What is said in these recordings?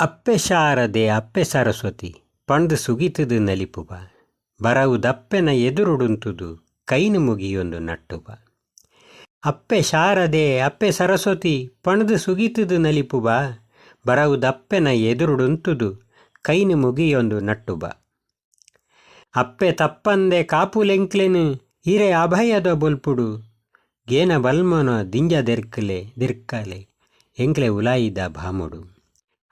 ಅಪ್ಪೆ ಶಾರದೆ ಅಪ್ಪೆ ಸರಸ್ವತಿ ಪಣ್ದು ಸುಗಿತದು ನಲಿಪುಬ ಬರವು ದಪ್ಪೆನ ಎದುರುಡುಂತುದು ಕೈನು ಮುಗಿಯೊಂದು ನಟ್ಟುಬ ಅಪ್ಪೆ ಶಾರದೆ ಅಪ್ಪೆ ಸರಸ್ವತಿ ಪಣದು ಸುಗಿತದು ನಲಿಪುಬ ಬರವು ದಪ್ಪೆನ ಎದುರುಡುಂತುದು ಕೈನು ಮುಗಿಯೊಂದು ನಟ್ಟುಬ ಅಪ್ಪೆ ತಪ್ಪಂದೆ ಕಾಪುಲೆಂಕ್ಲೆನು ಹಿರೆ ಅಭಯದ ಬೊಲ್ಪುಡು, ಗೇನ ಬಲ್ಮನ ದಿಂಜ ದೆರ್ಕಲೆ, ದಿರ್ಕಲೆ ಎಂಕ್ಲೆ ಉಲಾಯಿದ ಭಾಮುಡು.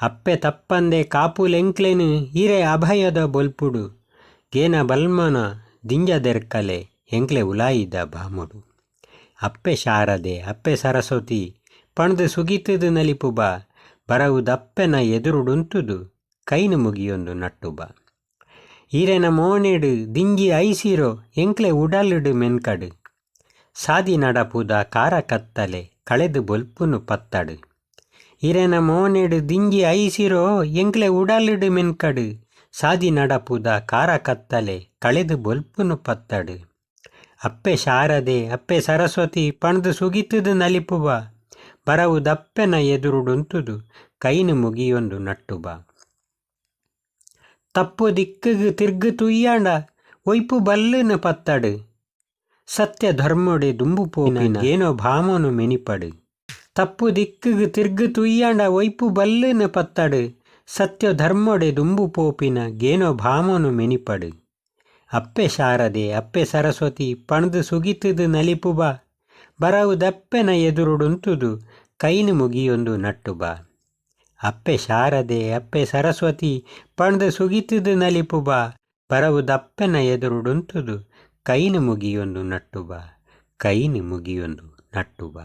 ಅಪ್ಪೆ ತಪ್ಪಂದೆ ಕಾಪುಲೆಂಕ್ಲೆನು ಹಿರೆ ಅಭಯದ ಬೊಲ್ಪುಡು. ಗೇನ ಬಲ್ಮನ ದಿಂಜ ದೆರ್ಕಲೆ ಎಂಕ್ಲೆ ಉಲಾಯಿದ ಬಾಮುಡು. ಅಪ್ಪೆ ಶಾರದೆ ಅಪ್ಪೆ ಸರಸ್ವತಿ, ಪಣ್ದು ಸುಗಿತದ ನಲಿಪುಬ ಬಾ ಬರವುದಪ್ಪೆನ ಎದುರುಡುಂತುದು ಕೈನು ಮುಗಿಯೊಂದು ನಟ್ಟುಬ. ಈರೆನ ಮೋನೆಡು ದಿಂಗಿ ಐಸಿರೋ ಎಂಕ್ಲೆ ಉಡಲುಡು ಮೆನ್ಕಡು. ಸಾದಿ ನಡಪುದ ಕಾರ ಕತ್ತಲೆ ಕಳೆದು ಬೊಲ್ಪುನು ಪತ್ತಡು. ಈರೆನ ಮೋನೆಡು ದಿಂಗಿ ಐಸಿರೋ ಎಂಕ್ಲೆ ಉಡಾಲಿಡು ಮೆನ್ಕಡು. ಸಾದಿ ನಡಪುದ ಕಾರ ಕತ್ತಲೆ, ಕಳೆದು ಬೊಲ್ಪುನು ಪತ್ತಡು. ಅಪ್ಪೆ ಶಾರದೆ, ಅಪ್ಪೆ ಸರಸ್ವತಿ, ಪಣದು ಸುಗಿತುದು ನಲಿಪುಬ ಬರವು ದಪ್ಪೆನ ಎದುರುಡುಂತುದು, ಕೈನು ಮುಗಿಯೊಂದು ನಟ್ಟುಬ. ತಪ್ಪು ದಿಕ್ಕುಗು ತಿರ್ಗು ತುಯ್ಯಾಂಡ, ಒಯ್ಪು ಬಲ್ಲುನ ಪತ್ತಡು. ಸತ್ಯ ಧರ್ಮೊಡೆ ದುಂಬು ಪೋಪಿನ, ಏನೋ ಭಾಮನು ಮೆನಿಪಡು. ತಪ್ಪು ದಿಕ್ಕಿಗೆ ತಿರ್ಗು ತುಯ್ಯಾಂಡ ವೈಪು ಬಲ್ಲುನ ಪತ್ತಡು. ಸತ್ಯ ಧರ್ಮೊಡೆ ದುಂಬು ಪೋಪಿನ ಗೇನೋ ಭಾಮನು ಮೆನಿಪಡು. ಅಪ್ಪೆ ಶಾರದೆ, ಅಪ್ಪೆ ಸರಸ್ವತಿ, ಪಣದು ಸುಗಿತದು ನಲಿಪು ಬರವು ಬರವುದಪ್ಪೆನ ಎದುರುಡುಂತುದು ಕೈನು ಮುಗಿಯೊಂದು ಬಾ. ಅಪ್ಪೆ ಶಾರದೆ, ಅಪ್ಪೆ ಸರಸ್ವತಿ, ಪಣದು ಸುಗಿತದು ನಲಿಪು ಬರವು ಬರವುದಪ್ಪೆನ ಎದುರುಡುಂತುದು ಕೈನು ಮುಗಿಯೊಂದು ನಟ್ಟುಬ ಕೈನು ಮುಗಿಯೊಂದು ನಟ್ಟುಬ